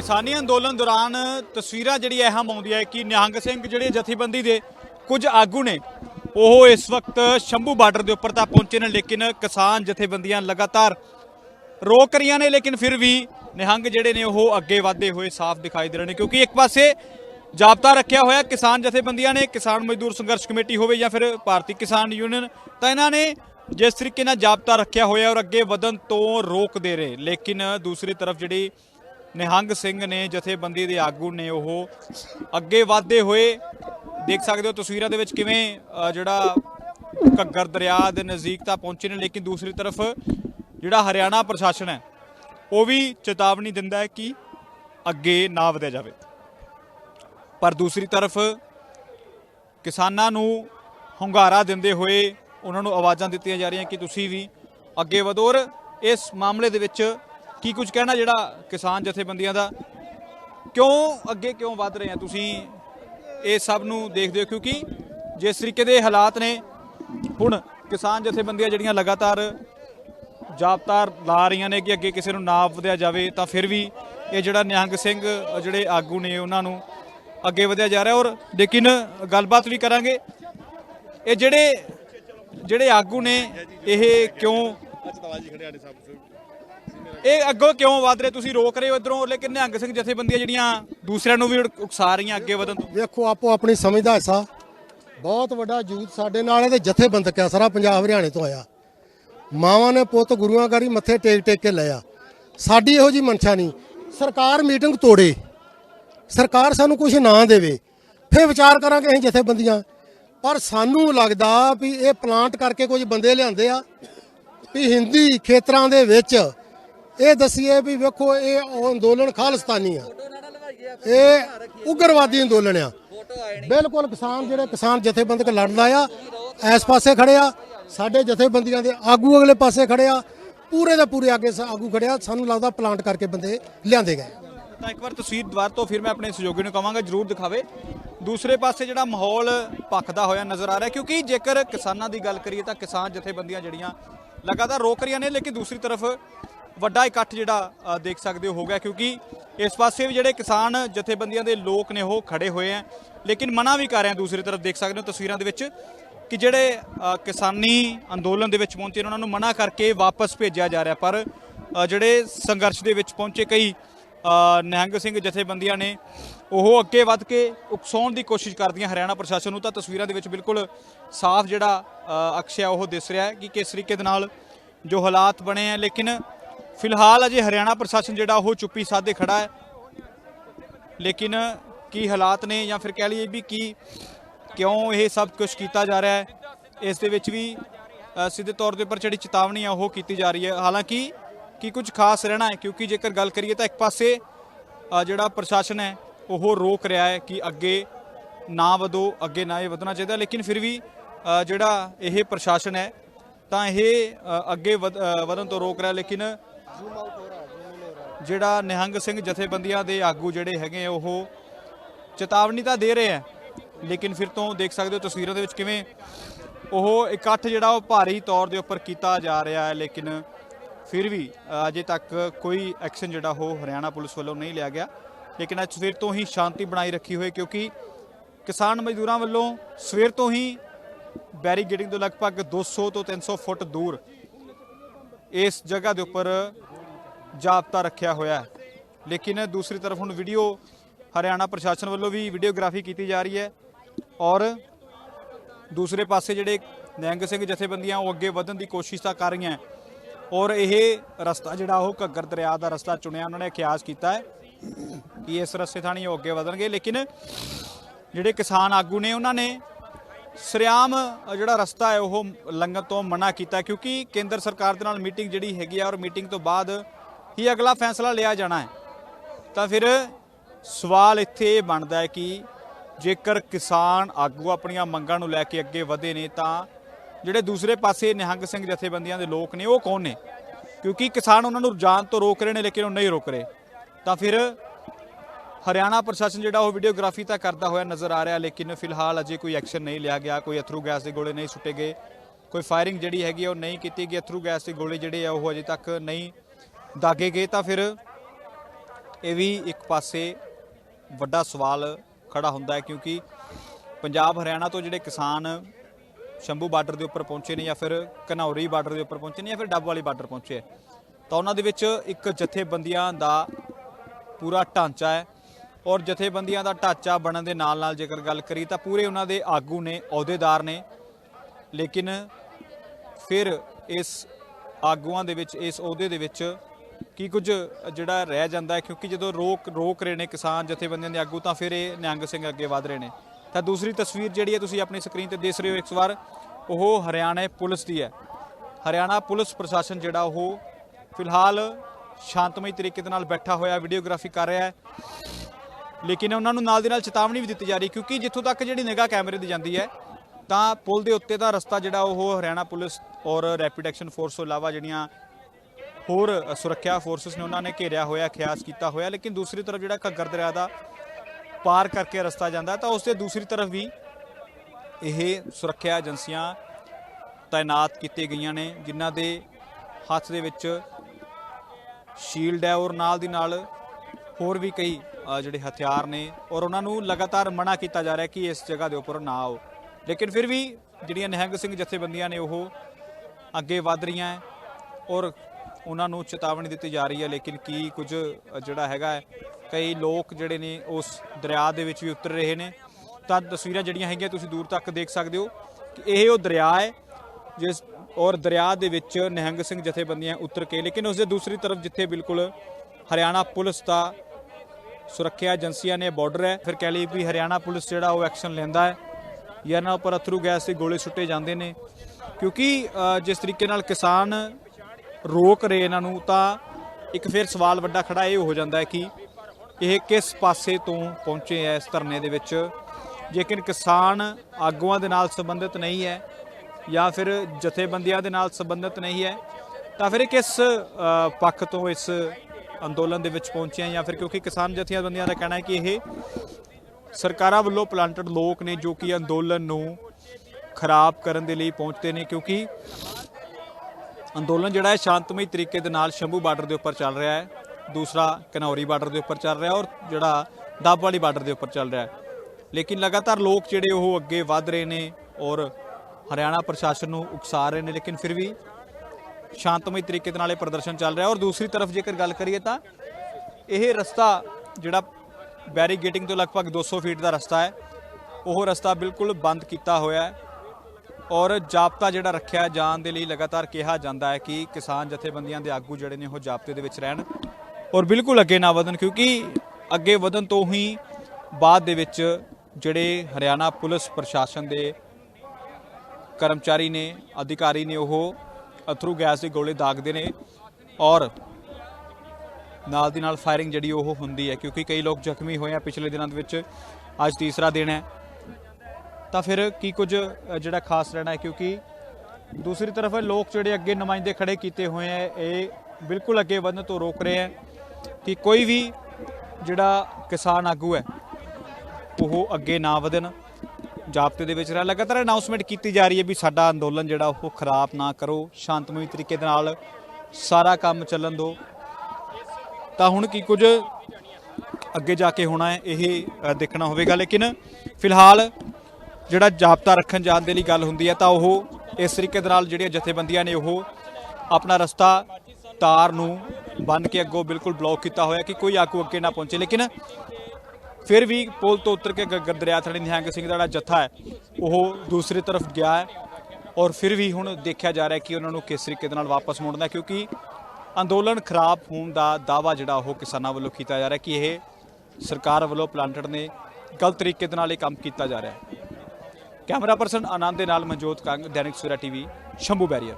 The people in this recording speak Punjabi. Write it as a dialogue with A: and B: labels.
A: ਕਿਸਾਨੀ ਅੰਦੋਲਨ ਦੌਰਾਨ ਤਸਵੀਰਾਂ ਜਿਹੜੀ ਅਹਿਮ ਆਉਂਦੀ ਹੈ ਕਿ ਨਿਹੰਗ ਸਿੰਘ ਜਿਹੜੇ ਜਥੇਬੰਦੀ ਦੇ ਕੁਝ ਆਗੂ ਨੇ, ਉਹ ਇਸ ਵਕਤ ਸ਼ੰਭੂ ਬਾਰਡਰ ਦੇ ਉੱਪਰ ਤਾਂ ਪਹੁੰਚੇ ਨੇ, ਲੇਕਿਨ ਕਿਸਾਨ ਜਥੇਬੰਦੀਆਂ ਲਗਾਤਾਰ ਰੋਕ ਰਹੀਆਂ ਨੇ, ਲੇਕਿਨ ਫਿਰ ਵੀ ਨਿਹੰਗ ਜਿਹੜੇ ਨੇ, ਉਹ ਅੱਗੇ ਵਧਦੇ ਹੋਏ ਸਾਫ਼ ਦਿਖਾਈ ਦੇ ਰਹੇ ਨੇ, ਕਿਉਂਕਿ ਇੱਕ ਪਾਸੇ ਜਾਬਤਾ ਰੱਖਿਆ ਹੋਇਆ ਕਿਸਾਨ ਜਥੇਬੰਦੀਆਂ ਨੇ, ਕਿਸਾਨ ਮਜ਼ਦੂਰ ਸੰਘਰਸ਼ ਕਮੇਟੀ ਹੋਵੇ ਜਾਂ ਫਿਰ ਭਾਰਤੀ ਕਿਸਾਨ ਯੂਨੀਅਨ, ਤਾਂ ਇਹਨਾਂ ਨੇ ਜਿਸ ਤਰੀਕੇ ਨਾਲ ਜਾਬਤਾ ਰੱਖਿਆ ਹੋਇਆ ਔਰ ਅੱਗੇ ਵਧਣ ਤੋਂ ਰੋਕ ਦੇ ਰਹੇ, ਲੇਕਿਨ ਦੂਸਰੀ ਤਰਫ ਜਿਹੜੀ ਨਿਹੰਗ ਸਿੰਘ ਨੇ, ਜਥੇਬੰਦੀ ਦੇ ਆਗੂ ਨੇ ਉਹ ਅੱਗੇ ਵਧਦੇ ਹੋਏ ਦੇਖ ਸਕਦੇ ਹੋ ਤਸਵੀਰਾਂ ਦੇ ਵਿੱਚ ਕਿਵੇਂ ਜਿਹੜਾ ਘੱਗਰ ਦਰਿਆ ਦੇ ਨਜ਼ਦੀਕ ਤਾਂ ਪਹੁੰਚੇ ਨੇ, ਲੇਕਿਨ ਦੂਸਰੀ ਤਰਫ ਜਿਹੜਾ ਹਰਿਆਣਾ ਪ੍ਰਸ਼ਾਸਨ ਹੈ, ਉਹ ਵੀ ਚੇਤਾਵਨੀ ਦਿੰਦਾ ਹੈ ਕਿ ਅੱਗੇ ਨਾ ਵਧਿਆ ਜਾਵੇ। ਪਰ ਦੂਸਰੀ ਤਰਫ ਕਿਸਾਨਾਂ ਨੂੰ ਹੁੰਗਾਰਾ ਦਿੰਦੇ ਹੋਏ ਉਹਨਾਂ ਨੂੰ ਆਵਾਜ਼ਾਂ ਦਿੱਤੀਆਂ ਜਾ ਰਹੀਆਂ ਕਿ ਤੁਸੀਂ ਵੀ ਅੱਗੇ ਵਧੋ ਔਰ ਇਸ ਮਾਮਲੇ ਦੇ ਵਿੱਚ ਕੀ ਕੁਝ ਕਹਿਣਾ ਜਿਹੜਾ ਕਿਸਾਨ ਜਥੇਬੰਦੀਆਂ ਦਾ? ਕਿਉਂ ਅੱਗੇ ਕਿਉਂ ਵਧ ਰਹੇ ਆ ਤੁਸੀਂ ਇਹ ਸਭ ਨੂੰ ਦੇਖਦੇ ਹੋ? ਕਿਉਂਕਿ ਜਿਸ ਤਰੀਕੇ ਦੇ ਹਾਲਾਤ ਨੇ, ਹੁਣ ਕਿਸਾਨ ਜਥੇਬੰਦੀਆਂ ਜਿਹੜੀਆਂ ਲਗਾਤਾਰ ਜਾਬਤਾ ਲਾ ਰਹੀਆਂ ਨੇ ਕਿ ਅੱਗੇ ਕਿਸੇ ਨੂੰ ਨਾ ਵਧਿਆ ਜਾਵੇ, ਤਾਂ ਫਿਰ ਵੀ ਇਹ ਜਿਹੜਾ ਨਿਹੰਗ ਸਿੰਘ ਜਿਹੜੇ ਆਗੂ ਨੇ ਉਹਨਾਂ ਨੂੰ ਅੱਗੇ ਵਧਿਆ ਜਾ ਰਿਹਾ। ਔਰ ਲੇਕਿਨ ਗੱਲਬਾਤ ਵੀ ਕਰਾਂਗੇ, ਇਹ ਜਿਹੜੇ ਜਿਹੜੇ ਆਗੂ ਨੇ, ਇਹ ਕਿਉਂ ਇਹ ਅੱਗੋਂ ਕਿਉਂ ਵਧ ਰਹੇ? ਤੁਸੀਂ ਰੋਕ ਰਹੇ ਹੋ ਇਧਰੋਂ? ਲੇਕਿਨ ਨਿਹੰਗ ਸਿੰਘ ਜਥੇਬੰਦੀਆਂ ਜਿਹੜੀਆਂ ਦੂਸਰਿਆਂ ਨੂੰ ਵੀ ਉਕਸਾ ਰਹੀਆਂ ਅੱਗੇ ਵਧਣ ਤੋਂ?
B: ਵੇਖੋ, ਆਪੋ ਆਪਣੀ ਸਮਝ ਦਾ ਹਿੱਸਾ ਬਹੁਤ ਵੱਡਾ ਜੂਥ ਸਾਡੇ ਨਾਲ ਇਹਦੇ ਜਥੇਬੰਦਕ ਆ ਸਾਰਾ ਪੰਜਾਬ ਹਰਿਆਣੇ ਤੋਂ ਆਇਆ। ਮਾਵਾਂ ਨੇ ਪੁੱਤ ਗੁਰੂਆਂ ਗਾਰੀ ਮੱਥੇ ਟੇਕ ਟੇਕ ਕੇ ਲਿਆ। ਸਾਡੀ ਇਹੋ ਜੀ ਮਨਸ਼ਾ ਨਹੀਂ। ਸਰਕਾਰ ਮੀਟਿੰਗ ਤੋੜੇ। ਸਰਕਾਰ ਸਾਨੂੰ ਕੁਝ ਨਾ ਦੇਵੇ। ਫਿਰ ਵਿਚਾਰ ਕਰਾਂਗੇ ਅਸੀਂ ਜਥੇਬੰਦੀਆਂ। ਪਰ ਸਾਨੂੰ ਲੱਗਦਾ ਵੀ ਇਹ ਪਲਾਂਟ ਕਰਕੇ ਕੁਝ ਬੰਦੇ ਲਿਆਂਦੇ ਆ, ਵੀ ਹਿੰਦੀ ਖੇਤਰਾਂ ਦੇ ਵਿੱਚ ਇਹ ਦਸੀਏ ਵੀ ਵੇਖੋ, ਇਹ ਅੰਦੋਲਨ ਖਾਲਿਸਤਾਨੀ ਆ। ਇਹ ਉਗਰਵਾਦੀ ਅੰਦੋਲਨ ਆ। ਬਿਲਕੁਲ ਕਿਸਾਨ ਜਿਹੜੇ ਕਿਸਾਨ ਜਥੇਬੰਦਕ ਲੜਦਾ ਆ, ਇਸ ਪਾਸੇ ਖੜੇ ਆ। ਸਾਡੇ ਜਥੇਬੰਦੀਆਂ ਦੇ ਆਗੂ ਅਗਲੇ ਪਾਸੇ ਖੜੇ ਆ। ਪੂਰੇ ਦੇ ਪੂਰੇ ਅੱਗੇ ਆਗੂ ਖੜੇ ਆ। ਸਾਨੂੰ ਲੱਗਦਾ ਪਲਾਂਟ ਕਰਕੇ ਬੰਦੇ ਲਿਆਂਦੇ ਗਏ।
A: ਤਾਂ ਇੱਕ ਵਾਰ ਤਸਵੀਰ ਦੁਬਾਰ ਤੋਂ ਫਿਰ ਮੈਂ ਆਪਣੇ ਸਹਿਯੋਗੀ ਨੂੰ ਕਹਾਂਗਾ, ਜਰੂਰ ਦਿਖਾਵੇ। ਦੂਸਰੇ ਪਾਸੇ ਜਿਹੜਾ ਮਾਹੌਲ ਭਖਦਾ ਹੋਇਆ ਨਜ਼ਰ ਆ ਰਿਹਾ, ਕਿਉਂਕਿ ਜੇਕਰ ਕਿਸਾਨਾਂ ਦੀ ਗੱਲ ਕਰੀਏ ਤਾਂ ਕਿਸਾਨ ਜਥੇਬੰਦੀਆਂ ਜਿਹੜੀਆਂ ਲਗਾਤਾਰ ਰੋਕ ਰਹੀਆਂ ਨੇ, ਲੇਕਿਨ ਦੂਸਰੀ ਤਰਫ ਵੱਡਾ ਇਕੱਠ ਜਿਹੜਾ ਦੇਖ ਸਕਦੇ ਹੋ ਗਿਆ ਕਿਉਂਕਿ ਇਸ ਪਾਸੇ ਵੀ ਜਿਹੜੇ ਕਿਸਾਨ ਜਥੇਬੰਦੀਆਂ ਦੇ ਲੋਕ ਨੇ ਉਹ ਖੜੇ ਹੋਏ ਆ ਲੇਕਿਨ ਮਨਾ ਵੀ ਕਰ ਰਹੇ ਆ ਦੂਸਰੀ ਤਰਫ ਦੇਖ ਸਕਦੇ ਹੋ ਤਸਵੀਰਾਂ ਦੇ ਵਿੱਚ ਕਿ ਜਿਹੜੇ ਕਿਸਾਨੀ ਅੰਦੋਲਨ ਦੇ ਵਿੱਚ ਪਹੁੰਚੇ ਨੇ ਉਹਨਾਂ ਨੂੰ ਮਨਾ ਕਰਕੇ ਵਾਪਸ ਭੇਜਿਆ ਜਾ ਰਿਹਾ। ਪਰ ਜਿਹੜੇ ਸੰਘਰਸ਼ ਦੇ ਵਿੱਚ ਪਹੁੰਚੇ ਕਈ ਨਿਹੰਗ ਸਿੰਘ ਜਥੇਬੰਦੀਆਂ ਨੇ ਉਹ ਅੱਗੇ ਵੱਧ ਕੇ ਉਕਸਾਉਣ ਦੀ ਕੋਸ਼ਿਸ਼ ਕਰਦੀਆਂ ਹਰਿਆਣਾ ਪ੍ਰਸ਼ਾਸਨ ਨੂੰ ਤਾਂ ਤਸਵੀਰਾਂ ਦੇ ਵਿੱਚ ਬਿਲਕੁਲ ਸਾਫ਼ ਜਿਹੜਾ ਅ, ਅਕਸ਼ ਹੈ ਉਹ ਦਿਸ ਰਿਹਾ ਹੈ ਕਿ ਕਿਸ ਤਰੀਕੇ ਦੇ ਨਾਲ ਜੋ ਹਾਲਾਤ ਬਣੇ ਆ ਲੇਕਿਨ ਫਿਲਹਾਲ ਅਜੇ ਹਰਿਆਣਾ ਪ੍ਰਸ਼ਾਸਨ ਜਿਹੜਾ ਉਹ ਚੁੱਪੀ ਸਾਧੇ ਖੜਾ ਹੈ। ਲੇਕਿਨ ਕੀ ਹਾਲਾਤ ਨੇ ਜਾਂ ਫਿਰ ਕਹਿ ਲਈਏ ਵੀ ਕੀ, ਕਿਉਂ ਇਹ ਸਭ ਕੁਝ ਕੀਤਾ ਜਾ ਰਿਹਾ ਹੈ, ਇਸ ਦੇ ਵਿੱਚ ਵੀ ਸਿੱਧੇ ਤੌਰ ਦੇ ਉੱਪਰ ਜਿਹੜੀ ਚੇਤਾਵਨੀ ਆ ਉਹ ਕੀਤੀ ਜਾ ਰਹੀ ਹੈ। ਹਾਲਾਂਕਿ ਕੀ ਕੁਝ ਖਾਸ ਰਹਿਣਾ ਹੈ, ਕਿਉਂਕਿ ਜੇਕਰ ਗੱਲ ਕਰੀਏ ਤਾਂ ਇੱਕ ਪਾਸੇ ਜਿਹੜਾ ਪ੍ਰਸ਼ਾਸਨ ਹੈ, ਉਹ ਰੋਕ ਰਿਹਾ ਹੈ ਕਿ ਅੱਗੇ ਨਾ ਵਧੋ, ਅੱਗੇ ਨਾ ਇਹ ਵਧਣਾ ਚਾਹੀਦਾ। ਲੇਕਿਨ ਫਿਰ ਵੀ ਜਿਹੜਾ ਇਹ ਪ੍ਰਸ਼ਾਸਨ ਹੈ, ਤਾਂ ਇਹ ਅੱਗੇ ਵਧ- ਵਧਣ ਤੋਂ ਰੋਕ ਰਿਹਾ ਲੇਕਿਨ ਜਿਹੜਾ ਨਿਹੰਗ ਸਿੰਘ ਜਥੇਬੰਦੀਆਂ ਦੇ ਆਗੂ ਜਿਹੜੇ ਹੈਗੇ ਆ, ਉਹ ਚੇਤਾਵਨੀ ਤਾਂ ਦੇ ਰਹੇ ਆ, ਲੇਕਿਨ ਫਿਰ ਤੋਂ ਦੇਖ ਸਕਦੇ ਹੋ ਤਸਵੀਰਾਂ ਦੇ ਵਿੱਚ ਕਿਵੇਂ ਉਹ ਇਕੱਠ ਜਿਹੜਾ ਉਹ ਭਾਰੀ ਤੌਰ ਦੇ ਉੱਪਰ ਕੀਤਾ ਜਾ ਰਿਹਾ ਹੈ, ਲੇਕਿਨ ਫਿਰ ਵੀ ਅਜੇ ਤੱਕ ਕੋਈ ਐਕਸ਼ਨ ਜਿਹੜਾ ਉਹ ਹਰਿਆਣਾ ਪੁਲਿਸ ਵੱਲੋਂ ਨਹੀਂ ਲਿਆ ਗਿਆ। ਲੇਕਿਨ ਅੱਜ ਸਵੇਰ ਤੋਂ ਹੀ ਸ਼ਾਂਤੀ ਬਣਾਈ ਰੱਖੀ ਹੋਈ ਕਿਉਂਕਿ ਕਿਸਾਨ ਮਜ਼ਦੂਰਾਂ ਵੱਲੋਂ ਸਵੇਰ ਤੋਂ ਹੀ ਬੈਰੀਗੇਡਿੰਗ ਤੋਂ ਲਗਭਗ 200 ਤੋਂ 300 ਫੁੱਟ ਦੂਰ ਇਸ ਜਗ੍ਹਾ ਦੇ ਉੱਪਰ ਜਾਬਤਾ ਰੱਖਿਆ ਹੋਇਆ ਹੈ। ਲੇਕਿਨ ਦੂਸਰੀ ਤਰਫ ਹੁਣ ਵੀਡੀਓ ਹਰਿਆਣਾ ਪ੍ਰਸ਼ਾਸਨ ਵੱਲੋਂ ਵੀ ਵੀਡੀਓਗ੍ਰਾਫੀ ਕੀਤੀ ਜਾ ਰਹੀ ਹੈ ਔਰ ਦੂਸਰੇ ਪਾਸੇ ਜਿਹੜੇ ਨਿਹੰਗ ਸਿੰਘ ਜਥੇਬੰਦੀਆਂ ਉਹ ਅੱਗੇ ਵਧਣ ਦੀ ਕੋਸ਼ਿਸ਼ ਤਾਂ ਕਰ ਰਹੀਆਂ ਔਰ ਇਹ ਰਸਤਾ ਜਿਹੜਾ ਉਹ ਘੱਗਰ ਦਰਿਆ ਦਾ ਰਸਤਾ ਚੁਣਿਆ ਉਹਨਾਂ ਨੇ ਖਿਆਸ ਕੀਤਾ ਹੈ ਕਿ ਇਸ ਰਸਤੇ ਥਾਣੀ ਉਹ ਅੱਗੇ ਵਧਣਗੇ। ਲੇਕਿਨ ਜਿਹੜੇ ਕਿਸਾਨ ਆਗੂ ਨੇ ਉਹਨਾਂ ਨੇ ਸਰਿਆਮ ਜਿਹੜਾ ਰਸਤਾ ਹੈ, ਉਹ ਲੰਘਣ ਤੋਂ ਮਨਾ ਕੀਤਾ ਕਿਉਂਕਿ ਕੇਂਦਰ ਸਰਕਾਰ ਦੇ ਨਾਲ ਮੀਟਿੰਗ ਜਿਹੜੀ ਹੈਗੀ ਆ ਔਰ ਮੀਟਿੰਗ ਤੋਂ ਬਾਅਦ ਹੀ ਅਗਲਾ ਫੈਸਲਾ ਲਿਆ ਜਾਣਾ ਹੈ। ਤਾਂ ਫਿਰ ਸਵਾਲ ਇੱਥੇ ਇਹ ਬਣਦਾ ਹੈ ਕਿ ਜੇਕਰ ਕਿਸਾਨ ਆਗੂ ਆਪਣੀਆਂ ਮੰਗਾਂ ਨੂੰ ਲੈ ਕੇ ਅੱਗੇ ਵਧੇ ਨੇ, ਤਾਂ ਜਿਹੜੇ ਦੂਸਰੇ ਪਾਸੇ ਨਿਹੰਗ ਸਿੰਘ ਜਥੇਬੰਦੀਆਂ ਦੇ ਲੋਕ ਨੇ, ਉਹ ਕੌਣ ਨੇ? ਕਿਉਂਕਿ ਕਿਸਾਨ ਉਹਨਾਂ ਨੂੰ ਜਾਣ ਤੋਂ ਰੋਕ ਰਹੇ ਨੇ, ਲੇਕਿਨ ਉਹ ਨਹੀਂ ਰੋਕ ਰਹੇ। ਤਾਂ ਫਿਰ ਹਰਿਆਣਾ ਪ੍ਰਸ਼ਾਸਨ ਜਿਹੜਾ ਉਹ ਵੀਡੀਓਗ੍ਰਾਫੀ ਤਾਂ ਕਰਦਾ ਹੋਇਆ ਨਜ਼ਰ ਆ ਰਿਹਾ, ਲੇਕਿਨ ਫਿਲਹਾਲ ਅਜੇ ਕੋਈ ਐਕਸ਼ਨ ਨਹੀਂ ਲਿਆ ਗਿਆ, ਕੋਈ ਅਥਰੂ ਗੈਸ ਦੇ ਗੋਲੇ ਨਹੀਂ ਸੁੱਟੇ ਗਏ, ਕੋਈ ਫਾਇਰਿੰਗ ਜਿਹੜੀ ਹੈਗੀ ਉਹ ਨਹੀਂ ਕੀਤੀ ਗਈ, ਅਥਰੂ ਗੈਸ ਦੇ ਗੋਲੇ ਜਿਹੜੇ ਆ ਉਹ ਅਜੇ ਤੱਕ ਨਹੀਂ ਦਾਗੇ ਗਏ, ਤਾਂ ਫਿਰ ਇਹ ਵੀ ਇੱਕ ਪਾਸੇ ਵੱਡਾ ਸਵਾਲ ਖੜਾ ਹੁੰਦਾ ਹੈ, ਕਿਉਂਕਿ ਪੰਜਾਬ ਹਰਿਆਣਾ ਤੋਂ ਜਿਹੜੇ ਕਿਸਾਨ ਸ਼ੰਭੂ ਬਾਰਡਰ ਦੇ ਉੱਪਰ ਪਹੁੰਚੇ ਨੇ ਜਾਂ ਫਿਰ ਘਨੌਰੀ ਬਾਰਡਰ ਦੇ ਉੱਪਰ ਪਹੁੰਚੇ ਨੇ ਜਾਂ ਫਿਰ ਡੱਬ ਵਾਲੀ ਬਾਰਡਰ ਪਹੁੰਚੇ ਤਾਂ ਉਹਨਾਂ ਦੇ ਵਿੱਚ ਇੱਕ ਜਥੇਬੰਦੀਆਂ ਦਾ ਪੂਰਾ ਢਾਂਚਾ ਹੈ। ਔਰ ਜਥੇਬੰਦੀਆਂ ਦਾ ਢਾਂਚਾ ਬਣਨ ਦੇ ਨਾਲ ਨਾਲ ਜੇਕਰ ਗੱਲ ਕਰੀ ਤਾਂ ਪੂਰੇ ਉਹਨਾਂ ਦੇ ਆਗੂ ਨੇ, ਅਹੁਦੇਦਾਰ ਨੇ। ਲੇਕਿਨ ਫਿਰ ਇਸ ਆਗੂਆਂ ਦੇ ਵਿੱਚ, ਇਸ ਅਹੁਦੇ ਦੇ ਵਿੱਚ ਕੀ ਕੁਝ ਜਿਹੜਾ ਰਹਿ ਜਾਂਦਾ ਹੈ? ਕਿਉਂਕਿ ਜਦੋਂ ਰੋਕ ਰੋਕ ਰਹੇ ਨੇ ਕਿਸਾਨ ਜਥੇਬੰਦੀਆਂ ਦੇ ਆਗੂ, ਤਾਂ ਫਿਰ ਇਹ ਨਿਹੰਗ ਸਿੰਘ ਅੱਗੇ ਵਧ ਰਹੇ ਨੇ। ਤਾਂ ਦੂਸਰੀ ਤਸਵੀਰ ਜਿਹੜੀ ਹੈ ਤੁਸੀਂ ਆਪਣੀ ਸਕਰੀਨ ਤੇ ਦੇਖ ਰਹੇ ਹੋ ਇਸ ਵਾਰ, ਉਹ ਹਰਿਆਣਾ ਪੁਲਿਸ ਦੀ ਹੈ। ਹਰਿਆਣਾ ਪੁਲਿਸ ਪ੍ਰਸ਼ਾਸਨ ਜਿਹੜਾ ਉਹ ਫਿਲਹਾਲ ਸ਼ਾਂਤਮਈ ਤਰੀਕੇ ਦੇ ਨਾਲ ਬੈਠਾ ਹੋਇਆ, ਵੀਡੀਓਗ੍ਰਾਫੀ ਕਰ ਰਿਹਾ ਹੈ। ਲੇਕਿਨ ਉਹਨਾਂ ਨੂੰ ਨਾਲ ਦੀ ਨਾਲ ਚੇਤਾਵਨੀ ਵੀ ਦਿੱਤੀ ਜਾ ਰਹੀ ਕਿਉਂਕਿ ਜਿੱਥੋਂ ਤੱਕ ਜਿਹੜੀ ਨਿਗਾਹ ਕੈਮਰੇ ਦੀ ਜਾਂਦੀ ਹੈ, ਤਾਂ ਪੁਲ ਦੇ ਉੱਤੇ ਦਾ ਰਸਤਾ ਜਿਹੜਾ ਉਹ ਹਰਿਆਣਾ ਪੁਲਿਸ ਔਰ ਰੈਪਿਡ ਐਕਸ਼ਨ ਫੋਰਸ ਤੋਂ ਇਲਾਵਾ ਜਿਹੜੀਆਂ ਹੋਰ ਸੁਰੱਖਿਆ ਫੋਰਸਸ ਨੇ ਉਹਨਾਂ ਨੇ ਘੇਰਿਆ ਹੋਇਆ, ਖਿਆਸ ਕੀਤਾ ਹੋਇਆ, ਲੇਕਿਨ ਦੂਸਰੀ ਤਰਫ ਜਿਹੜਾ ਘੱਗਰ ਦਰਿਆ ਦਾ ਪਾਰ ਕਰਕੇ ਰਸਤਾ ਜਾਂਦਾ, ਤਾਂ ਉਸ ਦੇ ਦੂਸਰੀ ਤਰਫ ਵੀ ਇਹ ਸੁਰੱਖਿਆ ਏਜੰਸੀਆਂ ਤਾਇਨਾਤ ਕੀਤੀਆਂ ਗਈਆਂ ਨੇ, ਜਿਨ੍ਹਾਂ ਦੇ ਹੱਥ ਦੇ ਵਿੱਚ ਸ਼ੀਲਡ ਹੈ ਔਰ ਨਾਲ ਦੀ ਨਾਲ ਹੋਰ ਵੀ ਕਈ ਜਿਹੜੇ ਹਥਿਆਰ ਨੇ ਔਰ ਉਹਨਾਂ ਨੂੰ ਲਗਾਤਾਰ ਮਨਾ ਕੀਤਾ ਜਾ ਰਿਹਾ ਕਿ ਇਸ ਜਗ੍ਹਾ ਦੇ ਉੱਪਰ ਨਾ ਆਓ। ਲੇਕਿਨ ਫਿਰ ਵੀ ਜਿਹੜੀਆਂ ਨਿਹੰਗ ਸਿੰਘ ਜਥੇਬੰਦੀਆਂ ਨੇ ਉਹ ਅੱਗੇ ਵਧ ਰਹੀਆਂ ਔਰ ਉਹਨਾਂ ਨੂੰ ਚੇਤਾਵਨੀ ਦਿੱਤੀ ਜਾ ਰਹੀ ਹੈ ਲੇਕਿਨ ਕੀ ਕੁਝ ਜਿਹੜਾ ਹੈਗਾ ਕਈ ਲੋਕ ਜਿਹੜੇ ਨੇ ਉਸ ਦਰਿਆ ਦੇ ਵਿੱਚ ਵੀ ਉਤਰ ਰਹੇ ਨੇ। ਤਾਂ ਤਸਵੀਰਾਂ ਜਿਹੜੀਆਂ ਹੈਗੀਆਂ ਤੁਸੀਂ ਦੂਰ ਤੱਕ ਦੇਖ ਸਕਦੇ ਹੋ ਕਿ ਇਹ ਉਹ ਦਰਿਆ ਹੈ ਜਿਸ ਔਰ ਦਰਿਆ ਦੇ ਵਿੱਚ ਨਿਹੰਗ ਸਿੰਘ ਜਥੇਬੰਦੀਆਂ ਉਤਰ ਕੇ ਲੇਕਿਨ ਉਸ ਦੇ ਦੂਸਰੀ ਤਰਫ ਜਿੱਥੇ ਬਿਲਕੁਲ ਹਰਿਆਣਾ ਪੁਲਿਸ ਦਾ ਸੁਰੱਖਿਆ ਏਜੰਸੀਆਂ ਨੇ ਬਾਰਡਰ ਹੈ। ਫਿਰ ਕਹਿ ਲਈ ਵੀ ਹਰਿਆਣਾ ਪੁਲਿਸ ਜਿਹੜਾ ਉਹ ਐਕਸ਼ਨ ਲੈਂਦਾ ਹੈ। ਜਾਂ ਇਹਨਾਂ ਉੱਪਰ ਅਥਰੂ ਗੈਸ ਦੇ ਗੋਲੇ ਸੁੱਟੇ ਜਾਂਦੇ ਨੇ। ਕਿਉਂਕਿ ਜਿਸ ਤਰੀਕੇ ਨਾਲ ਕਿਸਾਨ ਰੋਕ ਰਹੇ ਇਹਨਾਂ ਨੂੰ, ਤਾਂ ਇੱਕ ਫਿਰ ਸਵਾਲ ਵੱਡਾ ਖੜਾ ਇਹ ਹੋ ਜਾਂਦਾ ਹੈ ਕਿ ਇਹ ਕਿਸ ਪਾਸੇ ਤੋਂ ਪਹੁੰਚੇ ਐ ਇਸ ਧਰਨੇ ਦੇ ਵਿੱਚ? ਜੇਕਰ ਕਿਸਾਨ ਆਗੂਆਂ ਦੇ ਨਾਲ ਸੰਬੰਧਿਤ ਨਹੀਂ ਹੈ ਜਾਂ ਫਿਰ ਜਥੇਬੰਦੀਆਂ ਦੇ ਨਾਲ ਸੰਬੰਧਿਤ ਨਹੀਂ ਹੈ, ਤਾਂ ਫਿਰ ਇਹ ਕਿਸ ਪੱਖ ਤੋਂ ਇਸ ਅੰਦੋਲਨ ਦੇ ਵਿੱਚ ਪਹੁੰਚੇ ਆ ਜਾਂ ਫਿਰ ਕਿਉਂਕਿ ਕਿਸਾਨ ਜਥੇਬੰਦੀਆਂ ਦਾ ਕਹਿਣਾ ਹੈ ਕਿ ਇਹ ਸਰਕਾਰਾਂ ਵੱਲੋਂ ਪਲਾਂਟਡ ਲੋਕ ਨੇ ਜੋ ਕਿ ਅੰਦੋਲਨ ਨੂੰ ਖਰਾਬ ਕਰਨ ਦੇ ਲਈ ਪਹੁੰਚਦੇ ਨੇ ਕਿਉਂਕਿ ਅੰਦੋਲਨ ਜਿਹੜਾ ਹੈ ਸ਼ਾਂਤਮਈ ਤਰੀਕੇ ਦੇ ਨਾਲ ਸ਼ੰਭੂ ਬਾਰਡਰ ਦੇ ਉੱਪਰ ਚੱਲ ਰਿਹਾ ਹੈ, ਦੂਸਰਾ ਕਨੌਰੀ ਬਾਰਡਰ ਦੇ ਉੱਪਰ ਚੱਲ ਰਿਹਾ ਔਰ ਜਿਹੜਾ ਦੱਬ ਵਾਲੀ ਬਾਰਡਰ ਦੇ ਉੱਪਰ ਚੱਲ ਰਿਹਾ ਹੈ। ਲੇਕਿਨ ਲਗਾਤਾਰ ਲੋਕ ਜਿਹੜੇ ਉਹ ਅੱਗੇ ਵਧ ਰਹੇ ਨੇ ਔਰ ਹਰਿਆਣਾ ਪ੍ਰਸ਼ਾਸਨ ਨੂੰ ਉਕਸਾ ਰਹੇ ਨੇ, ਲੇਕਿਨ ਫਿਰ ਵੀ ਸ਼ਾਂਤਮਈ ਤਰੀਕੇ ਦੇ ਨਾਲ ਇਹ ਪ੍ਰਦਰਸ਼ਨ ਚੱਲ ਰਿਹਾ। ਔਰ ਦੂਸਰੀ ਤਰਫ ਜੇਕਰ ਗੱਲ ਕਰੀਏ ਤਾਂ ਇਹ ਰਸਤਾ ਜਿਹੜਾ ਬੈਰੀਗੇਟਿੰਗ ਤੋਂ ਲਗਭਗ 200 ਫੀਟ ਦਾ ਰਸਤਾ ਹੈ। ਉਹ ਰਸਤਾ ਬਿਲਕੁਲ ਬੰਦ ਕੀਤਾ ਹੋਇਆ ਹੈ। ਔਰ ਜਾਬਤਾ ਜਿਹੜਾ ਰੱਖਿਆ ਜਾਣ ਦੇ ਲਈ ਲਗਾਤਾਰ ਕਿਹਾ ਜਾਂਦਾ ਹੈ ਕਿ ਕਿਸਾਨ ਜਥੇਬੰਦੀਆਂ ਦੇ ਆਗੂ ਜਿਹੜੇ ਨੇ ਉਹ ਜਾਬਤੇ ਦੇ ਵਿੱਚ ਰਹਿਣ। ਔਰ ਬਿਲਕੁਲ ਅੱਗੇ ਨਾ ਵਧਣ, ਕਿਉਂਕਿ ਅੱਗੇ ਵਧਣ ਤੋਂ ਹੀ ਬਾਅਦ ਦੇ ਵਿੱਚ ਜਿਹੜੇ ਹਰਿਆਣਾ ਪੁਲਿਸ ਪ੍ਰਸ਼ਾਸਨ ਦੇ ਕਰਮਚਾਰੀ ਨੇ, ਅਧਿਕਾਰੀ ਨੇ ਉਹ ਅਥਰੂ ਗੈਸ ਦੇ ਗੋਲੇ ਦਾਗਦੇ ਨੇ ਔਰ ਨਾਲ ਦੀ ਨਾਲ ਫਾਇਰਿੰਗ ਜਿਹੜੀ ਉਹ ਹੁੰਦੀ ਹੈ, ਕਿਉਂਕਿ ਕਈ ਲੋਕ ਜ਼ਖਮੀ ਹੋਏ ਆ ਪਿਛਲੇ ਦਿਨਾਂ ਦੇ ਵਿੱਚ, ਅੱਜ ਤੀਸਰਾ ਦਿਨ ਹੈ। ਤਾਂ ਫਿਰ ਕੀ ਕੁਝ ਜਿਹੜਾ ਖਾਸ ਰਹਿਣਾ ਹੈ, ਕਿਉਂਕਿ ਦੂਸਰੀ ਤਰਫ ਲੋਕ ਜਿਹੜੇ ਅੱਗੇ ਨੁਮਾਇੰਦੇ ਖੜੇ ਕੀਤੇ ਹੋਏ ਆ ਇਹ ਬਿਲਕੁਲ ਅੱਗੇ ਵਧਣ ਤੋਂ ਰੋਕ ਰਹੇ ਆ ਕਿ ਕੋਈ ਵੀ ਜਿਹੜਾ ਕਿਸਾਨ ਆਗੂ ਹੈ, ਉਹ ਅੱਗੇ ਨਾ ਵਧਣ। ਜਾਬਤੇ ਦੇ ਵਿੱਚ ਰਿਹਾ, ਲਗਾਤਾਰ ਅਨਾਉਂਸਮੈਂਟ ਕੀਤੀ ਜਾ ਰਹੀ ਹੈ ਵੀ ਸਾਡਾ ਅੰਦੋਲਨ ਜਿਹੜਾ, ਉਹ ਖਰਾਬ ਨਾ ਕਰੋ, ਸ਼ਾਂਤਮਈ ਤਰੀਕੇ ਦੇ ਨਾਲ ਸਾਰਾ ਕੰਮ ਚੱਲਣ ਦਿਓ। ਤਾਂ ਹੁਣ ਕੀ ਕੁਝ ਅੱਗੇ ਜਾ ਕੇ ਹੋਣਾ ਹੈ, ਇਹ ਦੇਖਣਾ ਹੋਵੇਗਾ। ਲੇਕਿਨ ਫਿਲਹਾਲ ਜਿਹੜਾ ਜਾਬਤਾ ਰੱਖਣ ਜਾਣ ਦੇ ਲਈ ਗੱਲ ਹੁੰਦੀ ਹੈ, ਤਾਂ ਉਹ ਇਸ ਤਰੀਕੇ ਦੇ ਨਾਲ ਜਿਹੜੀਆਂ ਜਥੇਬੰਦੀਆਂ ਨੇ, ਉਹ ਆਪਣਾ ਰਸਤਾ ਤਾਰ ਨੂੰ ਬੰਨ ਕੇ ਅੱਗੋਂ ਬਿਲਕੁਲ ਬਲੌਕ ਕੀਤਾ ਹੋਇਆ ਕਿ ਕੋਈ ਆਗੂ ਅੱਗੇ ਨਾ ਪਹੁੰਚੇ। ਲੇਕਿਨ ਫਿਰ ਵੀ ਪੁਲ ਤੋਂ ਉਤਰ ਕੇ ਗੱਗਰ ਦਰਿਆ ਥੜੀ ਨਿਹੰਗ ਸਿੰਘ ਦਾ ਜਿਹੜਾ ਜੱਥਾ ਹੈ, ਉਹ ਦੂਸਰੀ ਤਰਫ ਗਿਆ ਹੈ ਔਰ ਫਿਰ ਵੀ ਹੁਣ ਦੇਖਿਆ ਜਾ ਰਿਹਾ ਕਿ ਉਹਨਾਂ ਨੂੰ ਕਿਸ ਤਰੀਕੇ ਦੇ ਨਾਲ ਵਾਪਸ ਮੁੜਨਾ ਕਿਉਂਕਿ ਅੰਦੋਲਨ ਖਰਾਬ ਹੋਣ ਦਾ ਦਾਵਾ ਜਿਹੜਾ ਉਹ ਕਿਸਾਨਾਂ ਵੱਲੋਂ ਕੀਤਾ ਜਾ ਰਿਹਾ ਕਿ ਇਹ ਸਰਕਾਰ ਵੱਲੋਂ ਪਲਾਂਟਡ ਨੇ, ਗਲਤ ਤਰੀਕੇ ਦੇ ਨਾਲ ਇਹ ਕੰਮ ਕੀਤਾ ਜਾ ਰਿਹਾ ਹੈ। ਕੈਮਰਾ ਪਰਸਨ ਆਨੰਦ ਦੇ ਨਾਲ ਮਨਜੋਤ ਕੰਗ, ਦੈਨਿਕ ਸਵੇਰਾ ਟੀਵੀ, ਸ਼ੰਭੂ ਬੈਰੀਅਰ।